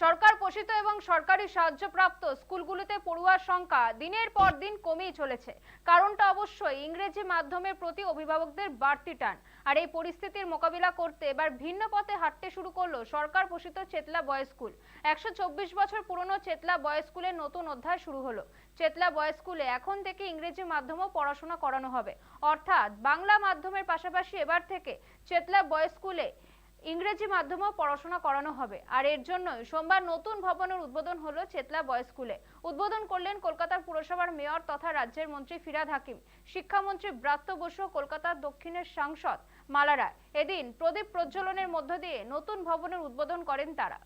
সরকার পোষিত এবং সরকারি সাহায্যপ্রাপ্ত স্কুলগুলিতে পড়ুয়ার সংখ্যা দিনের পর দিন কমেই চলেছে। কারণটা অবশ্যই ইংরেজি মাধ্যমের প্রতি অভিভাবকদের বাড়তি টান। আর এই পরিস্থিতির মোকাবিলা করতে এবার ভিন্ন পথে হাঁটতে শুরু করল সরকার পোষিত চেতলা বয়েজ স্কুল। একশো চব্বিশ বছর পুরনো চেতলা বয়েজ স্কুলের নতুন অধ্যায় শুরু হলো। চেতলা বয়েজ স্কুলে এখন থেকে ইংরেজি মাধ্যমও পড়াশোনা করানো হবে। অর্থাৎ বাংলা মাধ্যমের পাশাপাশি এবার থেকে চেতলা বয়েজ স্কুলে ইংরেজি মাধ্যমেও পড়াশোনা করানো হবে। আর এর জন্যই সোমবার নতুন ভবনের উদ্বোধন হলো চেতলা বয়েজ স্কুলে। উদ্বোধন করলেন কলকাতার পুরসভার মেয়র তথা রাজ্যের মন্ত্রী ফিরাদ হাকিম, শিক্ষামন্ত্রী ব্রাত্য বসু কলকাতার দক্ষিণের সাংসদ মালা রায়। এদিন প্রদীপ প্রজ্বলনের মধ্য দিয়ে নতুন ভবনের উদ্বোধন করেন তারা।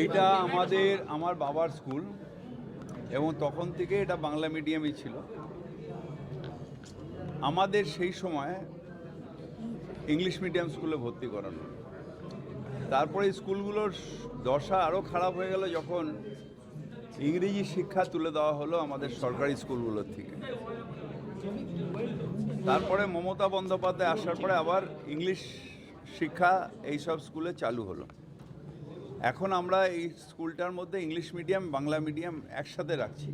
এইটা আমাদের, আমার বাবার স্কুল। এবং তখন থেকে এটা বাংলা মিডিয়ামই ছিল। আমাদের সেই সময় ইংলিশ মিডিয়াম স্কুলে ভর্তি করানো। তারপরে স্কুলগুলোর দশা আরও খারাপ হয়ে গেল যখন ইংরেজি শিক্ষা তুলে দেওয়া হলো আমাদের সরকারি স্কুলগুলোর থেকে। তারপরে মমতা বন্দ্যোপাধ্যায় আসার পরে আবার ইংলিশ শিক্ষা এইসব স্কুলে চালু হলো। এখন আমরা এই স্কুলটার মধ্যে ইংলিশ মিডিয়াম বাংলা মিডিয়াম একসাথে রাখছি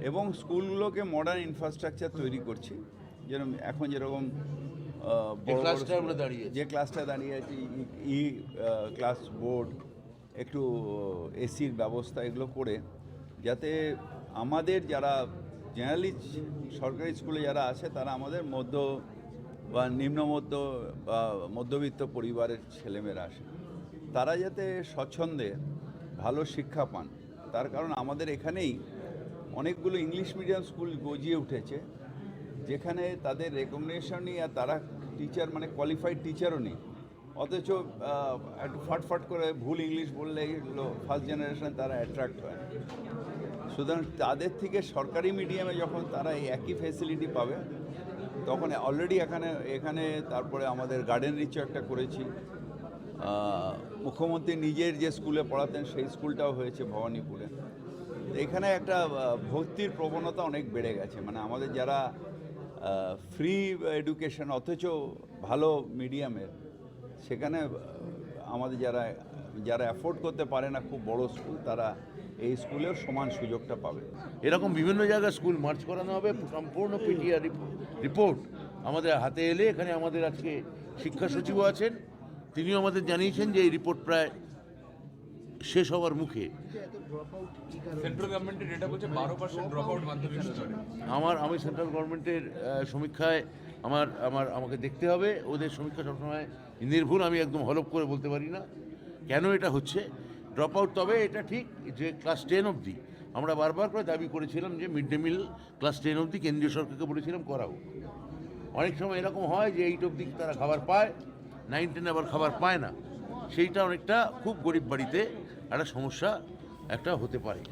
এবং স্কুলগুলোকে মডার্ন ইনফ্রাস্ট্রাকচার তৈরি করছি যেরকম এখন যেরকম। যে ক্লাসটা দাঁড়িয়ে আছে ই ক্লাস বোর্ড একটু এসির ব্যবস্থা এগুলো করে যাতে আমাদের যারা জেনারেলি সরকারি স্কুলে যারা আছে তারা আমাদের মধ্য বা নিম্ন মধ্য বা মধ্যবিত্ত পরিবারের ছেলেমেয়েরা আসে তারা যাতে স্বচ্ছন্দে ভালো শিক্ষা পান, তার কারণ আমাদের এখানেই অনেকগুলো ইংলিশ মিডিয়াম স্কুল গজিয়ে উঠেছে, যেখানে তাদের রেকগনেশন নেই আর তারা টিচার মানে কোয়ালিফাইড টিচারও নেই। অথচ একটু ফাটফাট করে ভুল ইংলিশ বললে ফার্স্ট জেনারেশন তারা অ্যাট্রাক্ট হয় সুতরাং তাদের থেকে সরকারি মিডিয়ামে যখন তারা এই একই ফেসিলিটি পাবে, তখন অলরেডি এখানে এখানে তারপরে আমাদের গার্ডেন রিচও একটা করেছি। মুখ্যমন্ত্রী নিজের যে স্কুলে পড়াতেন, সেই স্কুলটাও হয়েছে ভবানীপুরে। এখানে একটা ভর্তির প্রবণতা অনেক বেড়ে গেছে। মানে আমাদের যারা ফ্রি এডুকেশন অথচ ভালো মিডিয়ামের সেখানে আমাদের যারা যারা অ্যাফোর্ড করতে পারে না, খুব বড় স্কুল, তারা এই স্কুলেও সমান সুযোগটা পাবে। এরকম বিভিন্ন জায়গায় স্কুল মার্চ করানো হবে। সম্পূর্ণ পিটিআর রিপোর্ট আমাদের হাতে এলে এখানে আমাদের আজকে শিক্ষা সচিবও আছেন। তিনিও আমাদের জানিয়েছেন যে এই রিপোর্ট প্রায় শেষ হওয়ার মুখে। আমার আমি সেন্ট্রাল গভর্নমেন্টের সমীক্ষায় আমার আমার আমাকে দেখতে হবে। ওদের সমীক্ষা সবসময় নির্ভুল আমি একদম হলপ করে বলতে পারি না। কেন এটা হচ্ছে? ড্রপ আউট তবে এটা ঠিক যে ক্লাস টেন অবধি। আমরা বারবার করে দাবি করেছিলাম যে mid day meal class ten অবধি কেন্দ্রীয় সরকারকে বলেছিলাম করাও। অনেক সময় এরকম হয় যে এইট অবধি তারা খাবার পায় নাইন টেন আবার খাবার পায় না। সেইটা অনেকটা খুব গরিব বাড়িতে একটা সমস্যা একটা হতে পারে।